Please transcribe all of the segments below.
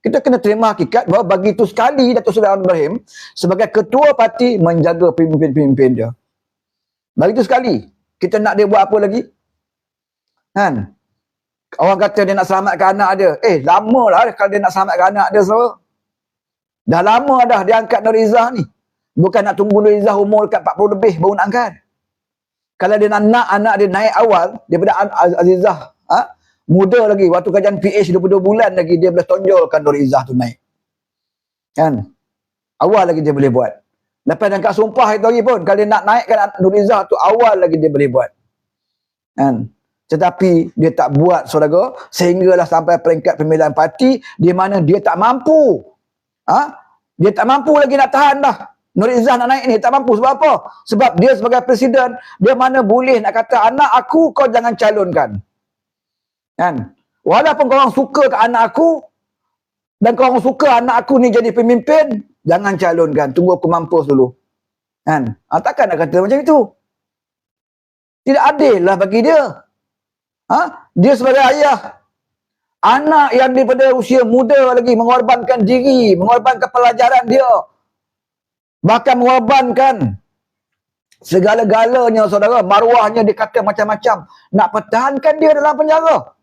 Kita kena terima hakikat bahawa bagi itu sekali Datuk Seri Anwar Ibrahim sebagai ketua parti menjaga pemimpin-pemimpin dia. Bagi itu sekali. Kita nak dia buat apa lagi? Kan? Orang kata dia nak selamatkan anak dia. Eh, lama lah kalau dia nak selamatkan anak dia. So. Dah lama dah dia angkat Nur Izzah ni. Bukan nak tunggu Nur Izzah umur dekat 40 lebih baru nak angkat. Kalau dia nak anak dia naik awal daripada Azizah. Ha? Muda lagi. Waktu kajian PH 22 bulan lagi dia boleh tonjolkan Nur Izzah tu naik. Kan? Awal lagi dia boleh buat. Lepas dia angkat sumpah itu lagi pun. Kalau dia nak naikkan Nur Izzah tu awal lagi dia boleh buat. Kan? Tetapi dia tak buat saudara sehinggalah sampai peringkat pemilihan parti di mana dia tak mampu. Ha? Dia tak mampu lagi nak tahan dah. Nur Izzah nak naik ni tak mampu sebab apa? Sebab dia sebagai presiden, dia mana boleh nak kata anak aku kau jangan calonkan. Kan? Walaupun kau orang suka ke anak aku dan kau orang suka anak aku ni jadi pemimpin, jangan calonkan. Tunggu aku mampus dulu. Kan? Ha, takkan nak kata macam itu? Tidak adil lah bagi dia. Ha? Dia sebagai ayah. Anak yang daripada usia muda lagi mengorbankan diri, mengorbankan pelajaran dia. Bahkan mengorbankan segala-galanya saudara. Maruahnya dikata macam-macam. Nak pertahankan dia dalam penjara.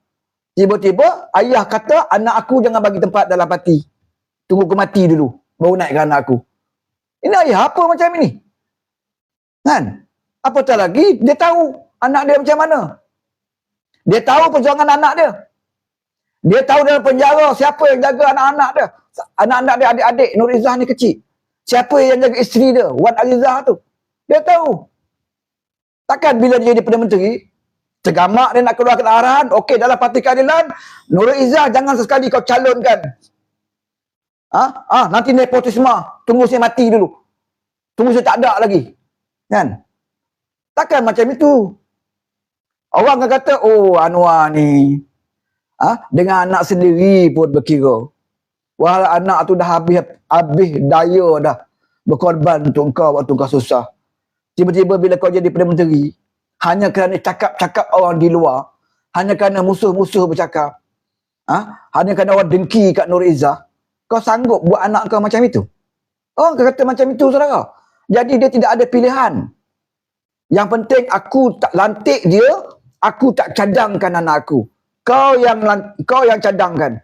Tiba-tiba ayah kata anak aku jangan bagi tempat dalam parti. Tunggu aku mati dulu. Baru naikkan anak aku. Ini ayah apa macam ini? Kan? Apatah lagi dia tahu anak dia macam mana. Dia tahu perjuangan anak dia. Dia tahu dalam penjara siapa yang jaga anak-anak dia. Anak-anak dia adik-adik Nur Izzah ni kecil. Siapa yang jaga isteri dia, Wan Alizah tu. Dia tahu. Takkan bila dia jadi Perdana Menteri, tergamak dia nak keluarkan arahan, okey dalam parti keadilan, Nur Izzah jangan sesekali kau calonkan. Ah, ha? ah nanti nepotisme, tunggu saya mati dulu. Tunggu saya tak ada lagi. Kan? Takkan macam itu. Orang akan kata, oh Anwar ni, ah, dengan anak sendiri pun berkira. Walau anak tu dah habis habis daya dah berkorban untuk kau waktu kau susah. Tiba-tiba bila kau jadi Perdana Menteri, hanya kerana cakap-cakap orang di luar, hanya kerana musuh-musuh bercakap, ah, hanya kerana orang dengki kat Nur Izzah, kau sanggup buat anak kau macam itu? Orang kata macam itu, saudara. Jadi dia tidak ada pilihan. Yang penting aku tak lantik dia, aku tak cadangkan anak aku. Kau yang kau yang cadangkan.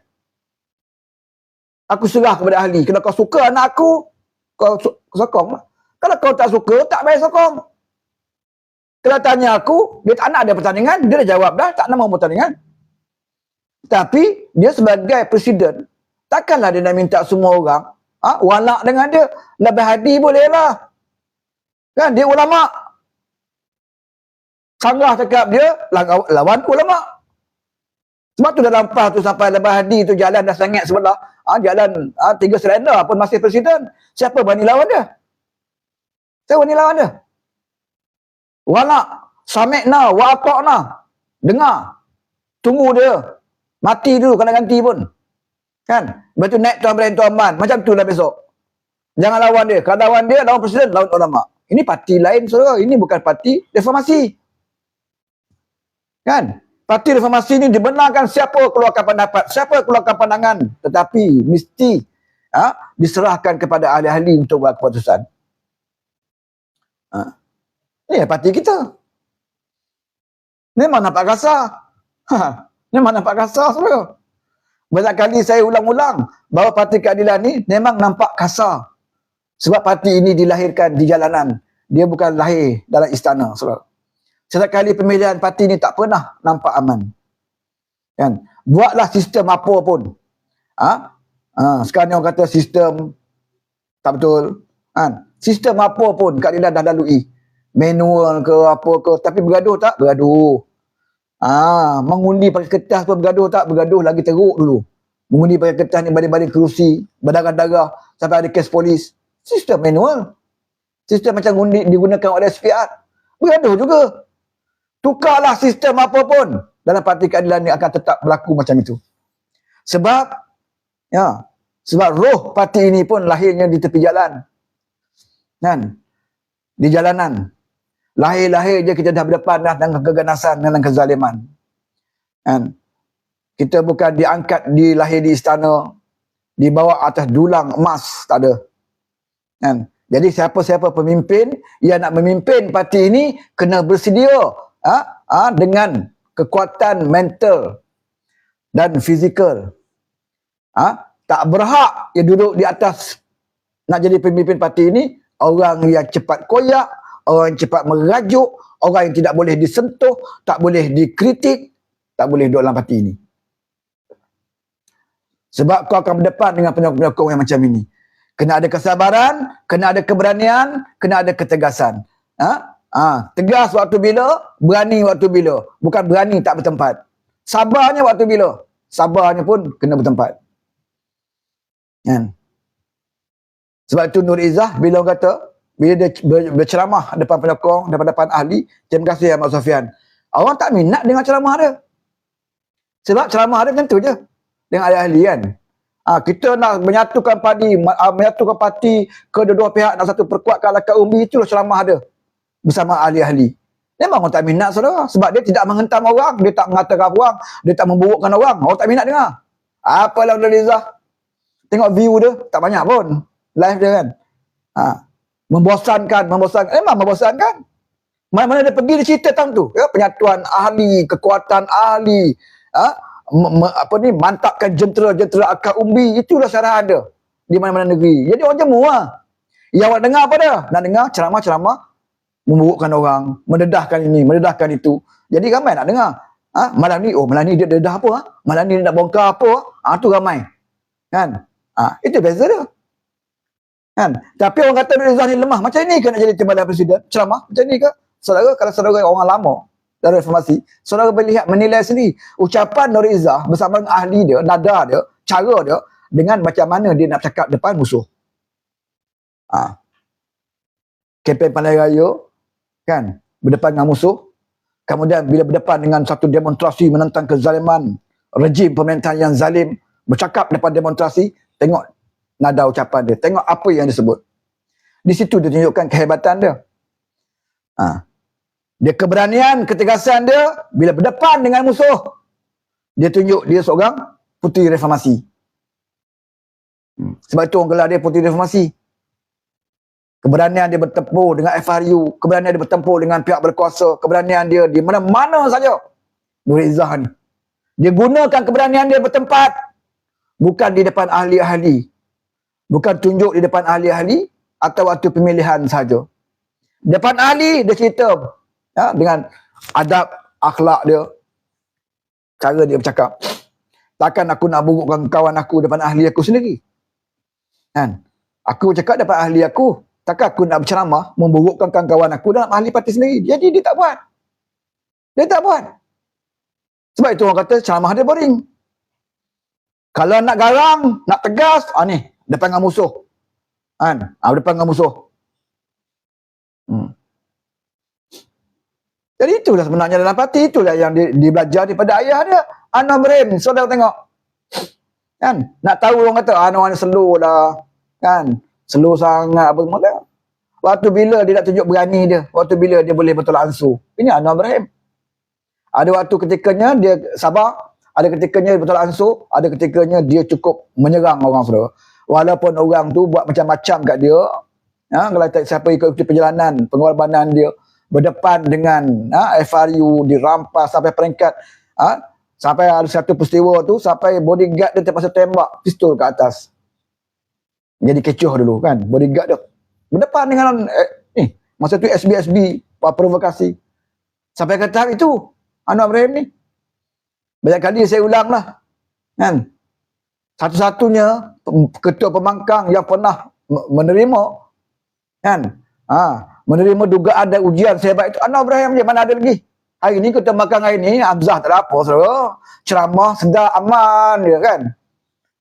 Aku serah kepada ahli. Kalau kau suka anak aku, kau sokong lah. Kalau kau tak suka, tak payah sokong. Kalau tanya aku, dia tak nak ada pertandingan, dia dah jawab dah, tak nak mahu pertandingan. Tapi, dia sebagai presiden, takkanlah dia nak minta semua orang, ha, walak dengan dia, lebih hadi boleh lah. Kan, dia ulama' sanggah cakap dia lawan ulama. Sebab tu dalam PAS tu sampai lepas hadi tu jalan dah sangat sebelah. Ha, jalan ha, tiga selender pun masih presiden. Siapa berani lawan dia? Siapa berani lawan dia? Wala samekna wa ata'na. Dengar. Tunggu dia. Mati dulu kena ganti pun. Kan? Tu naik Tuan Ibrahim Tuan Man. Macam tu lah besok. Jangan lawan dia. Kalau lawan dia, lawan presiden, lawan ulama. Ini parti lain, saudara. Ini bukan parti reformasi. Kan? Parti reformasi ini dibenarkan siapa keluarkan pendapat, siapa keluarkan pandangan. Tetapi mesti ha, diserahkan kepada ahli-ahli untuk buat keputusan. Ini parti kita. Memang nampak kasar. Ha. Memang nampak kasar. Saudara. Banyak kali saya ulang-ulang bahawa parti keadilan ini memang nampak kasar. Sebab parti ini dilahirkan di jalanan. Dia bukan lahir dalam istana. Saudara. Setiap kali pemilihan parti ni tak pernah nampak aman. Kan? Buatlah sistem apa pun. Ha? Ha, sekarang ni orang kata sistem tak betul. Kan? Sistem apa pun Kak Lila dah lalui. Manual ke apa ke. Tapi bergaduh tak? Bergaduh. Ha, mengundi pakai kertas pun bergaduh tak? Bergaduh lagi teruk dulu. Mengundi pakai kertas ni baling-baling kerusi. Berdarah-darah. Sampai ada kes polis. Sistem manual. Sistem macam undi, digunakan oleh SPR. Bergaduh juga. Tukarlah sistem apa pun dalam parti keadilan ini akan tetap berlaku macam itu. Sebab ya, sebab roh parti ini pun lahirnya di tepi jalan. Kan? Di jalanan. Lahir-lahir je kita dah berdepan dah dengan keganasan dengan kezaliman. Kan? Kita bukan diangkat di lahir di istana. dibawa atas dulang emas tak ada kan jadi siapa-siapa pemimpin yang nak memimpin parti ini kena bersedia ha, ha, dengan kekuatan mental dan fizikal ha, tak berhak dia duduk di atas nak jadi pemimpin parti ini orang yang cepat koyak orang yang cepat merajuk orang yang tidak boleh disentuh tak boleh dikritik tak boleh duduk dalam parti ini sebab kau akan berdepan dengan penyokong-penyokong yang macam ini. Kena ada kesabaran, kena ada keberanian, kena ada ketegasan. Ha? Ha, tegas waktu bila, berani waktu bila. Bukan berani tak bertempat. Sabarnya waktu bila. Sabarnya pun kena bertempat. Kan? Sebab itu Nur Izzah bila kata, bila dia berceramah depan penyokong, depan-depan ahli, terima kasih Ahmad Sofian. Orang tak minat dengan ceramah dia. Sebab ceramah dia tentu je dengan ahli-ahli kan. Ha, kita nak menyatukan parti, uh, menyatukan parti kedua-dua pihak nak satu perkuatkan lakat umbi itulah ceramah ada bersama ahli-ahli. Memang orang tak minat saudara sebab dia tidak menghentam orang, dia tak mengatakan orang, dia tak memburukkan orang. Orang tak minat dengar. Apalah Abdul Rizah. Tengok view dia tak banyak pun live dia kan. Ha, membosankan, membosankan. Memang membosankan. Mana-mana dia pergi dia cerita tentang tu. Ya, penyatuan ahli, kekuatan ahli. Ha, me, apa ni mantapkan jentera-jentera akar umbi itulah syarah ada di mana-mana negeri. Jadi orang jemu lah. Yang awak dengar apa dia? Nak dengar ceramah-ceramah memburukkan orang, mendedahkan ini, mendedahkan itu. Jadi ramai nak dengar. Ha? Malam ni, oh malam ni dia dedah apa? Ha? Malam ni dia nak bongkar apa? Ha? tu ramai. Kan? Ha? Itu beza dia. Kan? Tapi orang kata Rizal ni lemah. Macam ni ke nak jadi timbalan presiden? Ceramah? Macam ni ke? Saudara, kalau saudara orang lama, dari reformasi, saudara boleh lihat menilai sendiri ucapan Nur Izzah bersama dengan ahli dia, nada dia, cara dia dengan macam mana dia nak cakap depan musuh. Ha. Kempen pandai raya kan berdepan dengan musuh kemudian bila berdepan dengan satu demonstrasi menentang kezaliman rejim pemerintahan yang zalim bercakap depan demonstrasi tengok nada ucapan dia tengok apa yang disebut di situ dia tunjukkan kehebatan dia ha. Dia keberanian, ketegasan dia bila berdepan dengan musuh. Dia tunjuk dia seorang puteri reformasi. Hmm. Sebab itu orang gelar dia puteri reformasi. Keberanian dia bertempur dengan FRU. Keberanian dia bertempur dengan pihak berkuasa. Keberanian dia di mana-mana saja. Nur Izzah ni. Dia gunakan keberanian dia bertempat. Bukan di depan ahli-ahli. Bukan tunjuk di depan ahli-ahli. Atau waktu pemilihan saja. Depan ahli, dia cerita ya, dengan adab akhlak dia cara dia bercakap. Takkan aku nak burukkan kawan aku depan ahli aku sendiri. Kan? Aku cakap depan ahli aku takkan aku nak berceramah memburukkan kawan aku dalam ahli parti sendiri. Jadi dia tak buat. Dia tak buat. Sebab itu orang kata ceramah dia boring. Kalau nak garang nak tegas ah ni depan dengan musuh kan ah depan dengan musuh hmm. Jadi itulah sebenarnya dalam parti itulah yang di, di daripada ayah dia. Anwar Ibrahim, saudara tengok. Kan? Nak tahu orang kata Anwar ni slow dah. Kan? Slow sangat apa semua dah. Waktu bila dia nak tunjuk berani dia. Waktu bila dia boleh betul ansur. Ini Anwar Ibrahim. Ada waktu ketikanya dia sabar. Ada ketikanya betul ansur. Ada ketikanya dia cukup menyerang orang saudara. Walaupun orang tu buat macam-macam kat dia. Ha? Kalau siapa ikut perjalanan, pengorbanan dia berdepan dengan ha, FRU dirampas sampai peringkat ha, sampai ada satu peristiwa tu sampai bodyguard dia terpaksa tembak pistol ke atas jadi kecoh dulu kan bodyguard dia berdepan dengan eh, ni masa tu SBSB provokasi sampai ke tahap itu Anwar Ibrahim ni banyak kali saya ulang lah kan satu-satunya ketua pemangkang yang pernah menerima kan ha, menerima dugaan dan ujian sehebat itu. Anwar Ibrahim je, mana ada lagi? Hari ni kita makan hari ni, Hamzah tak ada apa, saudara. Ceramah, sedar, aman, dia kan.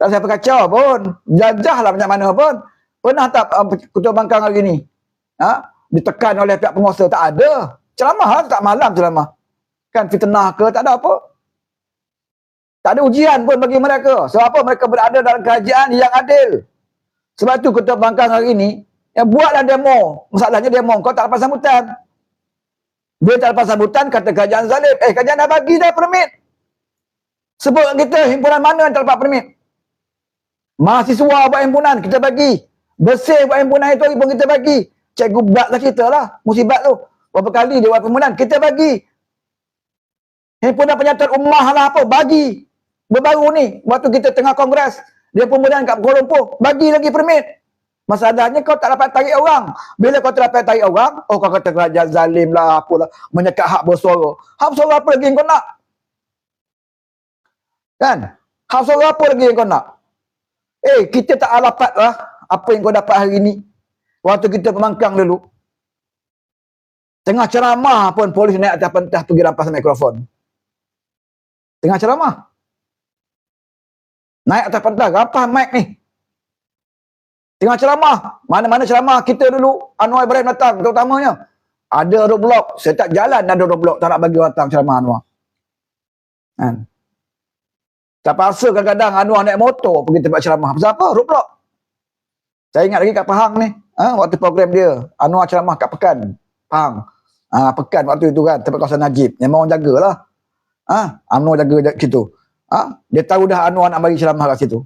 Tak siapa kacau pun. Jajah lah banyak mana pun. Pernah tak um, ketua bangkang hari ni? Ha? Ditekan oleh pihak penguasa? Tak ada. Ceramah lah, tak malam ceramah. Kan fitnah ke, tak ada apa. Tak ada ujian pun bagi mereka. Sebab apa? Mereka berada dalam kerajaan yang adil. Sebab tu ketua bangkang hari ni, yang buatlah demo. Masalahnya demo kau tak lepas sambutan. Dia tak lepas sambutan kata kerajaan zalim. Eh kerajaan dah bagi dah permit. Sebut kita himpunan mana yang tak lepas permit. Mahasiswa buat himpunan, kita bagi. Bersih buat himpunan itu pun kita bagi. Cikgu berat lah kita lah, musibat tu. Berapa kali dia buat himpunan, kita bagi. Himpunan penyatuan ummah lah apa, bagi. Baru ni, waktu kita tengah kongres, dia himpunan kat Kuala Lumpur, bagi lagi permit. Masalahnya kau tak dapat tarik orang. Bila kau tak dapat tarik orang, oh kau kata kerajaan zalim lah, apalah, menyekat hak bersuara. Hak bersuara apa lagi yang kau nak? Kan? Hak bersuara apa lagi yang kau nak? Eh, kita tak alapat lah apa yang kau dapat hari ni. Waktu kita pemangkang dulu. Tengah ceramah pun polis naik atas pentas pergi rampas mikrofon. Tengah ceramah. Naik atas pentas, rampas mic ni. Tengah ceramah. Mana-mana ceramah kita dulu, Anwar Ibrahim datang terutamanya. Ada roadblock. Saya tak jalan ada roadblock. Tak nak bagi datang ceramah Anwar. Kan? Tak paksa kadang-kadang Anwar naik motor pergi tempat ceramah. Pasal apa? Roadblock. Saya ingat lagi kat Pahang ni. Ha? Waktu program dia. Anwar ceramah kat Pekan. Pahang. Ha, Pekan waktu itu kan. Tempat kawasan Najib. Memang orang jagalah. Ha? Anwar jaga situ. Ha? Dia tahu dah Anwar nak bagi ceramah kat situ.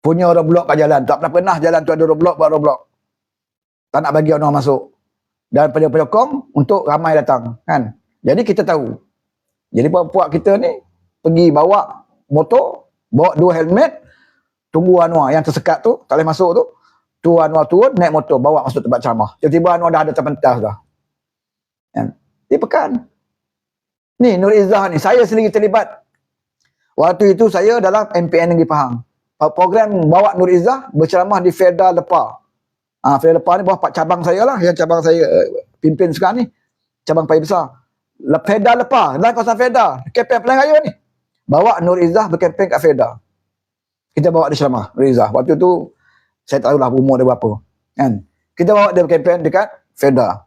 Punya roadblock kat jalan. Tak pernah pernah jalan tu ada roadblock buat roadblock. Tak nak bagi Anwar masuk. Dan penyokong untuk ramai datang. Kan? Jadi kita tahu. Jadi puak-puak kita ni pergi bawa motor, bawa dua helmet, tunggu Anwar yang tersekat tu, tak boleh masuk tu. Tu Anwar turun, naik motor, bawa masuk tempat ceramah. Tiba-tiba Anwar dah ada terpentas dah. Kan? Dia pekan. Ni Nur Izzah ni, saya sendiri terlibat. Waktu itu saya dalam MPN Negeri Pahang. Program bawa Nur Izzah berceramah di Ferda Lepa. Ah, ha, Ferda Lepa ni bawah pak cabang saya lah, yang cabang saya uh, pimpin sekarang ni. Cabang paling besar. Ferda Lepa, dalam kawasan Ferda, KPM Pelang Raya ni bawa Nur Izzah berkempen kat Feda. Kita bawa dia ceramah, Nur Izzah. Waktu tu, saya tak tahulah umur dia berapa. Kan? Kita bawa dia berkempen dekat Feda.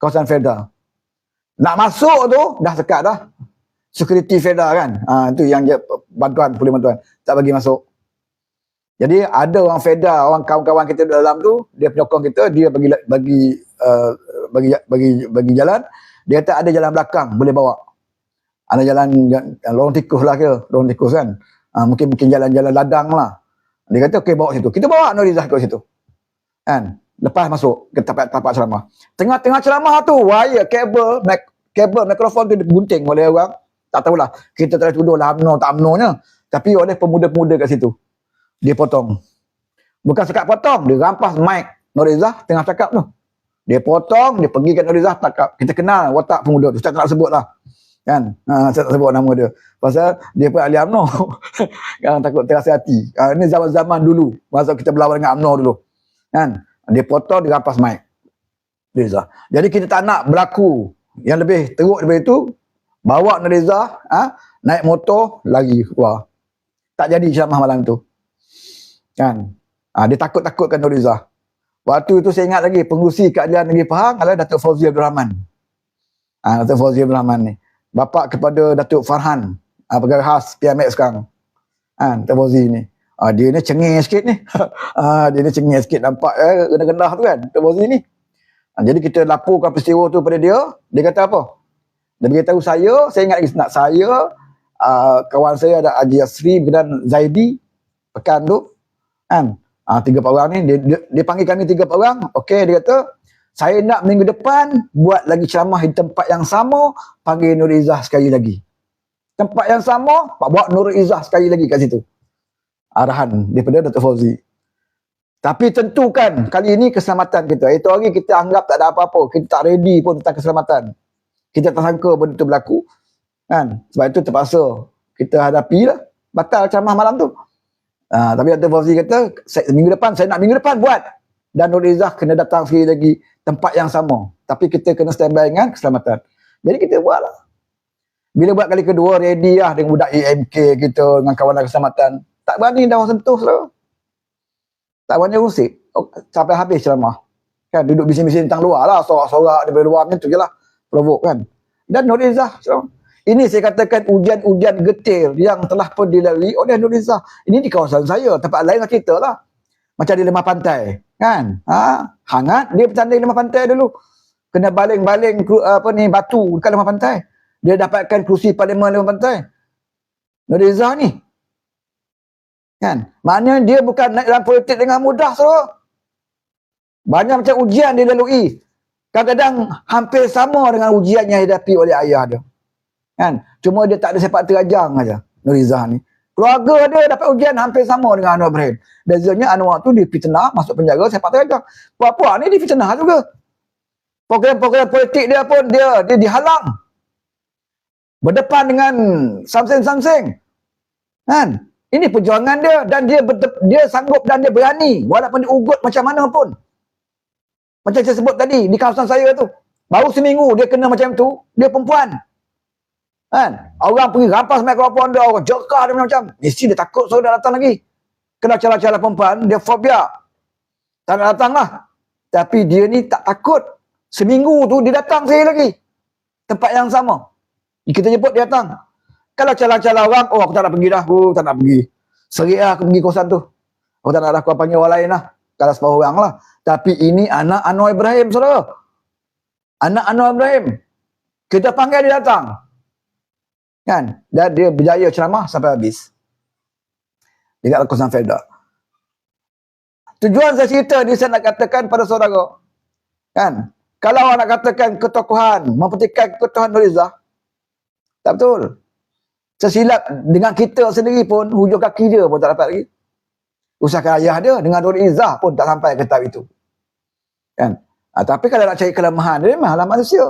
Kawasan Feda. Nak masuk tu, dah sekat dah. Security Feda kan. Ha, itu yang dia bantuan, boleh bantuan. Tak bagi masuk. Jadi ada orang Feda, orang kawan-kawan kita dalam tu, dia penyokong kita, dia bagi bagi uh, bagi bagi bagi jalan. Dia kata ada jalan belakang, boleh bawa ada jalan, lorong tikus lah ke, lorong tikus kan. Ha, mungkin mungkin jalan-jalan ladang lah. Dia kata, okey bawa situ. Kita bawa Nurizah ke situ. Kan? Lepas masuk ke tapak-tapak ceramah. Tengah-tengah ceramah tu, wire, kabel, mak, kabel, mikrofon tu digunting oleh orang. Tak tahulah. Kita tak tuduh lah UMNO tak UMNO-nya. Tapi oleh pemuda-pemuda kat situ. Dia potong. Bukan sekat potong, dia rampas mic Nurizah tengah cakap tu. Dia potong, dia pergi kat Nurizah cakap. Kita kenal watak pemuda tu. Tak nak sebut lah kan ha, saya tak sebut nama dia pasal dia pun ahli UMNO kan takut terasa hati ha, ini zaman-zaman dulu masa kita berlawan dengan UMNO dulu kan dia potong dia rampas mic Reza jadi kita tak nak berlaku yang lebih teruk daripada itu bawa Reza ha, naik motor lagi keluar tak jadi ceramah malam tu. Kan? Ha, dia takut-takutkan Reza waktu itu saya ingat lagi pengurusi keadilan negeri Pahang adalah Datuk Fauzi Abdul Rahman. Ha, Datuk Fauzi Abdul Rahman ni. Bapa kepada Datuk Farhan. Uh, pegawai khas PMX sekarang. Kan Datuk Fauzi ni. Uh, dia ni cengih sikit ni. Uh, dia ni cengih sikit. Nampak eh, rendah-rendah tu kan Datuk Fauzi ni. Uh, jadi kita laporkan peristiwa tu pada dia. Dia kata apa dia beritahu saya saya ingat lagi nak saya uh, kawan saya ada Haji Asri dan Zaidi pekan tu kan uh, tiga orang ni dia, dia, dia panggil kami tiga orang okey dia kata saya nak minggu depan buat lagi ceramah di tempat yang sama, panggil Nur Izzah sekali lagi. Tempat yang sama, Pak buat Nur Izzah sekali lagi kat situ. Arahan daripada Dr. Fauzi. Tapi tentukan kali ini keselamatan kita. Itu hari kita anggap tak ada apa-apa. Kita tak ready pun tentang keselamatan. Kita tak sangka benda itu berlaku. Kan? Sebab itu terpaksa kita hadapi lah. Batal ceramah malam tu. Ha, tapi Dr. Fauzi kata, minggu depan, saya nak minggu depan buat. Dan Nur Izzah kena datang sekali lagi tempat yang sama. Tapi kita kena standby dengan keselamatan. Jadi kita buatlah. Bila buat kali kedua, ready lah dengan budak EMK kita, dengan kawanan keselamatan. Tak berani dah orang sentuh selalu. Tak berani rusik. Oh, sampai habis ceramah. Kan, duduk bising-bising tentang luar lah. Sorak-sorak daripada luar macam tu je lah. Provok kan. Dan Nurizah. So, ini saya katakan ujian-ujian getir yang telah pun dilalui oleh Nurizah. Ini di kawasan saya. Tempat lain lah cerita lah. Macam di lemah pantai kan ha hangat dia bertanding lemah pantai dulu kena baling-baling apa ni batu dekat lemah pantai dia dapatkan kerusi parlimen lemah pantai Nur Reza ni Kan? Maknanya dia bukan naik dalam politik dengan mudah saudara. Banyak macam ujian dia lalui. Kadang-kadang hampir sama dengan ujian yang dihadapi oleh ayah dia. Kan? Cuma dia tak ada sepak terajang aja. Nurizah ni. Keluarga dia dapat ujian hampir sama dengan Anwar Ibrahim. Bezanya Anwar tu difitnah, masuk penjara, sepak terajang. Puak-puak ni difitnah juga. Program-program politik dia pun dia dia dihalang. Berdepan dengan something-something. Kan? Ini perjuangan dia dan dia dia sanggup dan dia berani walaupun dia ugut macam mana pun. Macam saya sebut tadi di kawasan saya tu. Baru seminggu dia kena macam tu, dia perempuan. Kan? Orang pergi rampas mikrofon dia, orang jekah dia macam. Mesti dia takut saudara datang lagi. Kena cara-cara perempuan, dia fobia. Tak nak datang lah. Tapi dia ni tak takut. Seminggu tu dia datang saya lagi. Tempat yang sama. Kita jemput dia datang. Kalau cala-cala orang, oh aku tak nak pergi dah, aku tak nak pergi. Serik lah aku pergi kawasan tu. Aku tak nak aku panggil orang lain lah. Kalau separuh orang lah. Tapi ini anak Anwar Ibrahim, saudara. Anak Anwar Ibrahim. Kita panggil dia datang. Kan? Dan dia berjaya ceramah sampai habis. Dekat kawasan Felda. Tujuan saya cerita ni saya nak katakan pada saudara. Kan? Kalau orang nak katakan ketokohan, mempertikai ketokohan Nurizah, tak betul. Sesilap dengan kita sendiri pun, hujung kaki dia pun tak dapat lagi. Usahakan ayah dia dengan Nur Izzah pun tak sampai ke tahap itu. Kan? Ha, tapi kalau nak cari kelemahan dia, memanglah manusia.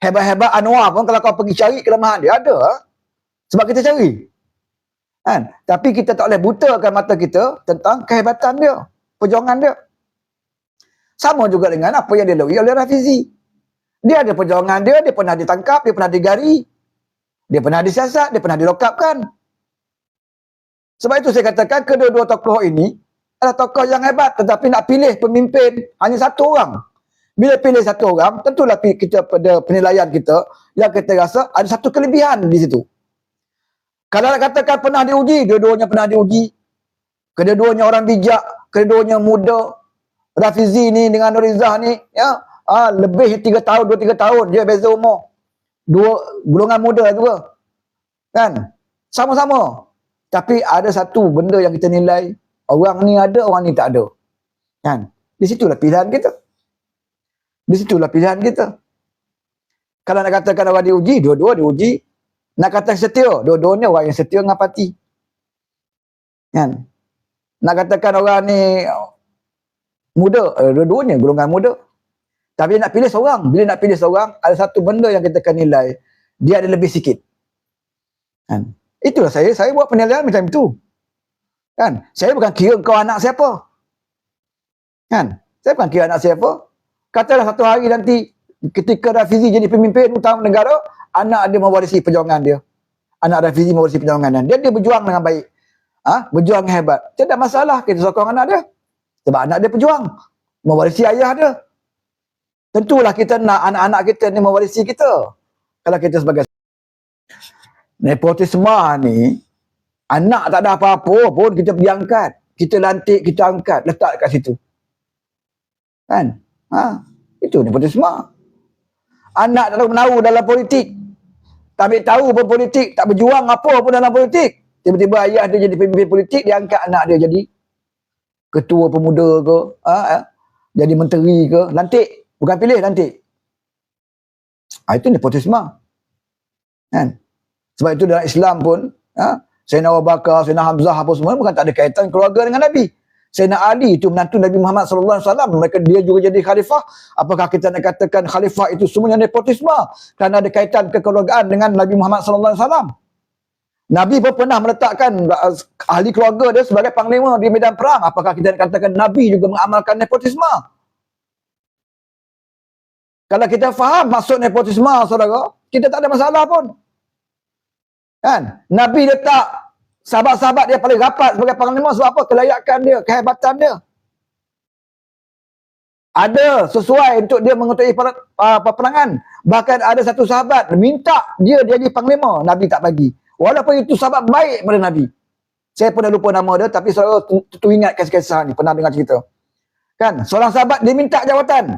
Hebat-hebat Anwar pun kalau kau pergi cari kelemahan dia, ada. Ha? Sebab kita cari. Kan? Tapi kita tak boleh butakan mata kita tentang kehebatan dia. Perjuangan dia. Sama juga dengan apa yang dia lalui oleh Rafizi. Dia ada perjuangan dia, dia pernah ditangkap, dia pernah digari. Dia pernah disiasat, dia pernah dilokapkan. Sebab itu saya katakan kedua-dua tokoh ini adalah tokoh yang hebat tetapi nak pilih pemimpin hanya satu orang. Bila pilih satu orang, tentulah kita pada penilaian kita yang kita rasa ada satu kelebihan di situ. Kalau nak katakan pernah diuji, dua-duanya pernah diuji. Kedua-duanya orang bijak, kedua-duanya muda. Rafizi ni dengan Nurizah ni, ya, ah, lebih tiga tahun, dua tiga tahun dia beza umur dua golongan muda juga. Kan? Sama-sama. Tapi ada satu benda yang kita nilai, orang ni ada, orang ni tak ada. Kan? Di situlah pilihan kita. Di situlah pilihan kita. Kalau nak katakan orang diuji, dua-dua diuji. Nak kata setia, dua-duanya orang yang setia dengan parti. Kan? Nak katakan orang ni muda, eh, dua-duanya golongan muda. Tapi nak pilih seorang. Bila nak pilih seorang, ada satu benda yang kita akan nilai. Dia ada lebih sikit. Kan? Itulah saya. Saya buat penilaian macam itu. Kan? Saya bukan kira kau anak siapa. Kan? Saya bukan kira anak siapa. Katalah satu hari nanti ketika Rafizi jadi pemimpin utama negara, anak dia mewarisi perjuangan dia. Anak Rafizi mewarisi perjuangan dia. Dia, dia berjuang dengan baik. Ha? Berjuang hebat. Tidak masalah kita sokong anak dia. Sebab anak dia berjuang. Mewarisi ayah dia. Tentulah kita nak anak-anak kita ni mewarisi kita. Kalau kita sebagai nepotisme ni, anak tak ada apa-apa pun kita pergi angkat. Kita lantik, kita angkat, letak kat situ. Kan? Ha? Itu nepotisme. Anak tak tahu menahu dalam politik. Tak ambil tahu pun politik, tak berjuang apa pun dalam politik. Tiba-tiba ayah dia jadi pemimpin politik, dia angkat anak dia jadi ketua pemuda ke, ha? ha? jadi menteri ke, lantik. Bukan pilih nanti. Ha, itu nepotisme. Kan? Sebab itu dalam Islam pun, ha? Sayyidina Abu Bakar, Sayyidina Hamzah apa semua bukan tak ada kaitan keluarga dengan Nabi. Sayyidina Ali itu menantu Nabi Muhammad sallallahu alaihi wasallam, mereka dia juga jadi khalifah. Apakah kita nak katakan khalifah itu semuanya nepotisme kerana ada kaitan kekeluargaan dengan Nabi Muhammad sallallahu alaihi wasallam? Nabi pun pernah meletakkan uh, ahli keluarga dia sebagai panglima di medan perang. Apakah kita nak katakan Nabi juga mengamalkan nepotisme? Kalau kita faham maksud nepotisme, saudara, kita tak ada masalah pun. Kan? Nabi letak sahabat-sahabat dia paling rapat sebagai panglima sebab apa? Kelayakan dia, kehebatan dia. Ada sesuai untuk dia mengetahui peperangan. Bahkan ada satu sahabat minta dia jadi panglima. Nabi tak bagi. Walaupun itu sahabat baik pada Nabi. Saya pun dah lupa nama dia tapi saudara tu ingat kisah-kisah ni. Pernah dengar cerita. Kan? Seorang sahabat dia minta jawatan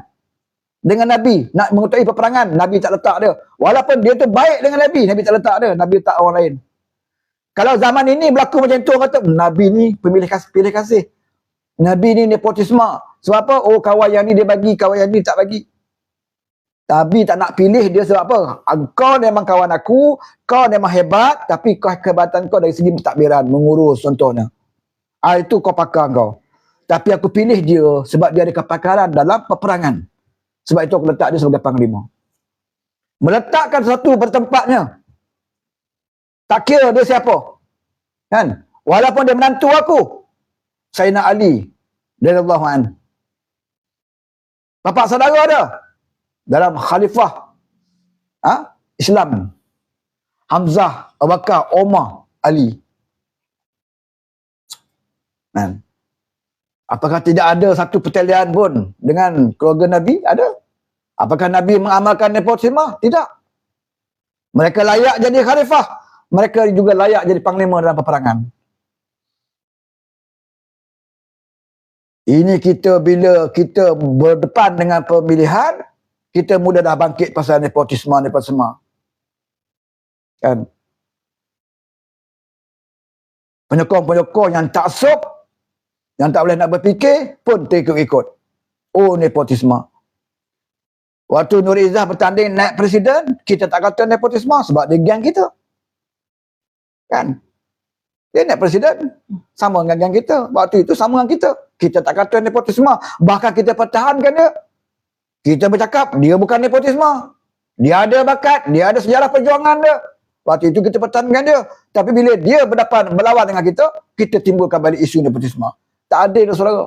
dengan Nabi nak mengetahui peperangan Nabi tak letak dia walaupun dia tu baik dengan Nabi Nabi tak letak dia Nabi letak orang lain Kalau zaman ini berlaku macam tu orang kata Nabi ni pemilih kasih, pilih kasih. Nabi ni nepotisme. Sebab apa? Oh kawan yang ni dia bagi, kawan yang ni tak bagi. Nabi tak nak pilih dia sebab apa? Kau memang kawan aku, kau memang hebat, tapi kau kehebatan kau dari segi mentadbiran, mengurus contohnya. Ah itu kau pakar kau. Tapi aku pilih dia sebab dia ada kepakaran dalam peperangan. Sebab itu aku letak dia sebagai panglima. Meletakkan satu bertempatnya. Tak kira dia siapa. Kan? Walaupun dia menantu aku. Sayyidina Ali. Radiyallahu an. Bapak saudara dia. Dalam khalifah. Ha? Islam. Hamzah, Abu Bakar, Omar, Ali. Kan? Apakah tidak ada satu pertalian pun dengan keluarga Nabi? Ada. Apakah Nabi mengamalkan nepotisme? Tidak. Mereka layak jadi khalifah mereka juga layak jadi panglima dalam peperangan. Ini kita bila kita berdepan dengan pemilihan, kita mudah dah bangkit pasal nepotisme nepotisme. Kan? Penyokong-penyokong yang tak sok, yang tak boleh nak berfikir pun terikut-ikut. Oh nepotisme. Waktu Nur Izzah bertanding naik presiden, kita tak kata nepotisme sebab dia geng kita. Kan? Dia nak presiden sama dengan yang kita. Waktu itu sama dengan kita. Kita tak kata nepotisme. Bahkan kita pertahankan dia. Kita bercakap dia bukan nepotisme. Dia ada bakat, dia ada sejarah perjuangan dia. Waktu itu kita pertahankan dia. Tapi bila dia berdepan berlawan dengan kita, kita timbulkan balik isu nepotisme. Tak ada saudara.